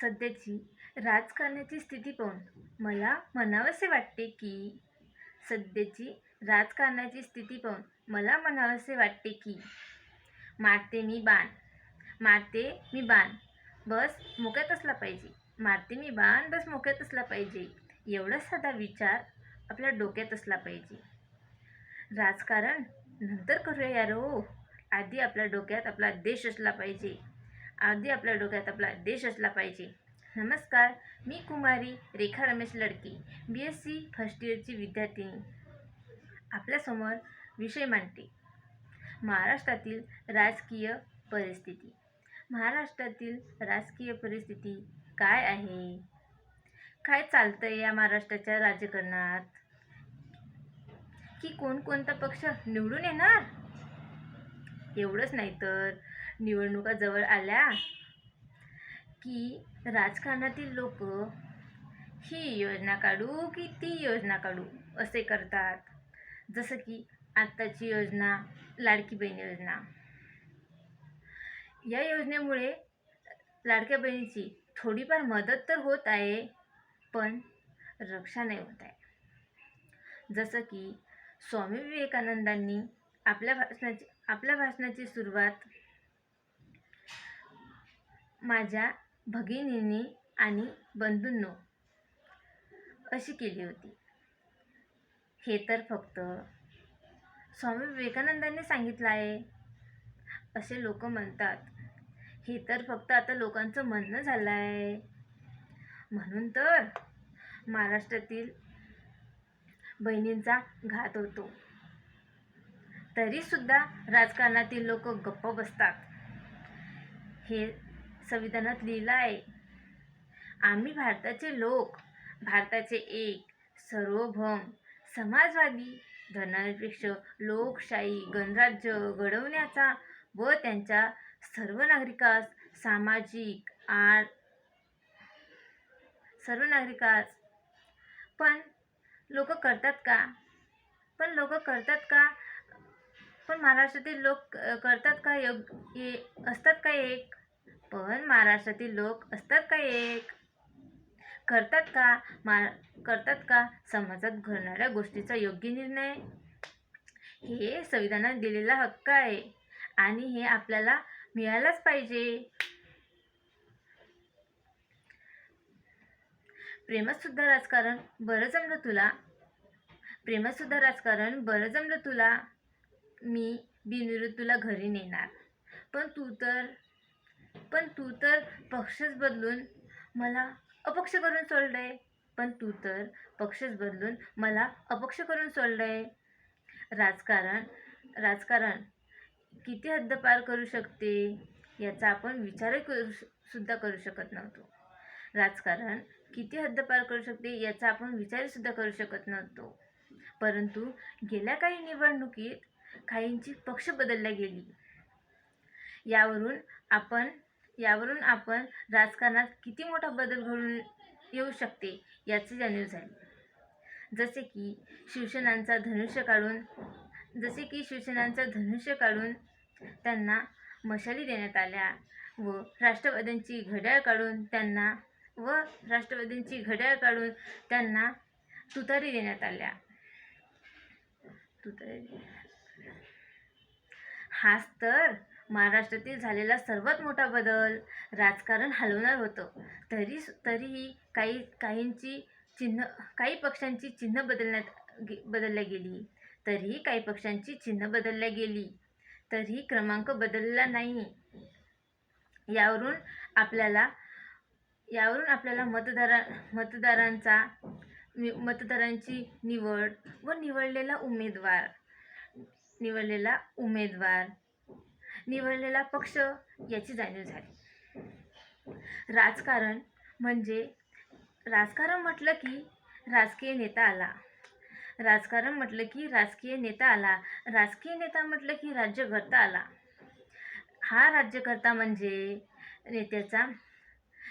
सध्याची राजकारणाची स्थिती पाहून मला म्हणावेसे वाटते की सध्याची राजकारणाची स्थिती पाहून मला म्हणावेसे वाटते की मारते मी बाण मारते मी बाण बस मोक्यात असला पाहिजे. मारते मी बाण बस मोक्यात असला पाहिजे. एवढा साधा विचार आपल्या डोक्यात असला पाहिजे. राजकारण नंतर करूया यार. हो आधी आपल्या डोक्यात आपला देश असला पाहिजे. आधी आपल्या डोक्यात आपला देश असला पाहिजे. नमस्कार मी कुमारी Rekha Ramesh Ladke B S C first इयरची विद्यार्थिनी. आपल्यासमोर विषय मांडते. महाराष्ट्रातील राजकीय परिस्थिती. महाराष्ट्रातील राजकीय परिस्थिती काय आहे? काय चालतं या महाराष्ट्राच्या राजकारणात? की कोणकोणता पक्ष निवडून येणार? एवढंच नाही तर निवडणुका जवळ आल्या की राजकारणातील लोक ही योजना काढू की ती योजना काढू असे करतात. जसं की आत्ताची योजना लाडकी बहीण योजना. या योजनेमुळे लाडक्या बहिणीची थोडीफार मदत तर होत आहे पण रक्षा नाही होत आहे. जसं की स्वामी विवेकानंदांनी आपल्या भाषणाची आपल्या भाषणाची सुरुवात माझ्या भगिनींनी आणि बंधूंनो अशी केली होती. हे तर फक्त स्वामी विवेकानंदांनी सांगितलं आहे. असे लोक म्हणतात. हे तर फक्त आता लोकांचं म्हणणं झालं आहे. म्हणून तर महाराष्ट्रातील बहिणींचा घात होतो. तरीसुद्धा राजकारणातील लोक गप्प बसतात. हे संविधानात लिहिलं आहे. आम्ही भारताचे लोक भारताचे एक सार्वभौम समाजवादी धनापेक्ष लोकशाही गणराज्य घडवण्याचा व त्यांच्या सर्व नागरिकास सामाजिक आर सर्व नागरिकास. पण लोक करतात का? पण लोक करतात का? पण महाराष्ट्रातील लोक करतात का? योग असतात का एक? पण महाराष्ट्रातील लोक असतात का एक? करतात का? मा करतात का? समाजात घडणाऱ्या गोष्टीचा योग्य निर्णय? हे संविधानात दिलेला हक्क आहे आणि हे आपल्याला मिळायलाच पाहिजे. प्रेमात सुद्धा राजकारण बरं जमलं तुला? प्रेमात सुद्धा राजकारण बरं जमलं तुला? मी बिनविरोध तुला घरी नेणार. पण तू तर पण तू तर पक्षच बदलून मला अपक्ष करून सोडलं आहे पण तू तर पक्षच बदलून मला अपक्ष करून सोडलं आहे राजकारण राजकारण किती हद्द पार करू शकते याचा आपण विचारही करू सुद्धा करू शकत नव्हतो. राजकारण किती हद्द पार करू शकते याचा आपण विचारसुद्धा करू शकत नव्हतो. परंतु गेल्या काही निवडणुकीत काहींची पक्ष बदलल्या गेली. यावरून आपण यावरून आपण राजकारणात किती मोठा बदल घडून येऊ शकते याची जाणीव झाली. जसे की शिवसेनांचा धनुष्य काढून जसे की शिवसेनांचा धनुष्य काढून त्यांना मशाली देण्यात आल्या व राष्ट्रवाद्यांची घड्याळ काढून त्यांना व राष्ट्रवादींची घड्याळ काढून त्यांना तुतारी देण्यात आल्या. तुतारी? हाच तर महाराष्ट्रातील झालेला सर्वात मोठा बदल राजकारण हलवणार होतं. तरी तरीही काही काहींची चिन्ह काही पक्षांची चिन्ह बदलण्यात गे बदलल्या गेली. तरीही काही पक्षांची चिन्ह बदलल्या गेली. तरीही क्रमांक बदलला नाही. यावरून आपल्याला यावरून आपल्याला मतदारा मतदारांचा नि- मतदारांची निवड व निवडलेला उमेदवार निवडलेला उमेदवार निवडलेला पक्ष याची जाणीव झाली. राजकारण म्हणजे राजकारण म्हटलं की राजकीय नेता आला. राजकारण म्हटलं की राजकीय नेता आला. राजकीय नेता म्हटलं की राज्यकर्ता आला. हा राज्यकर्ता म्हणजे नेत्याचा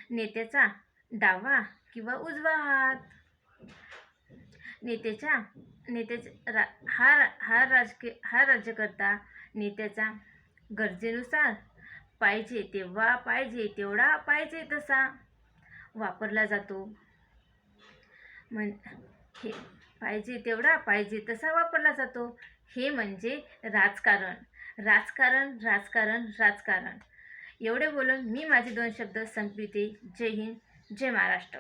नेत्याचा डावा किंवा उजवा हात. नेत्याच्या नेत्याच्या रा हा हा राजकीय हा राज्यकर्ता नेत्याचा गरजेनुसार. पाहिजे तेव्हा पाहिजे तेवढा पाहिजे तसा वापरला जातो. म्हण हे पाहिजे तेवढा पाहिजे तसा वापरला जातो. हे म्हणजे राजकारण. राजकारण राजकारण राजकारण. एवढे बोलून मी माझे दोन शब्द संपविते. जय हिंद जय महाराष्ट्र.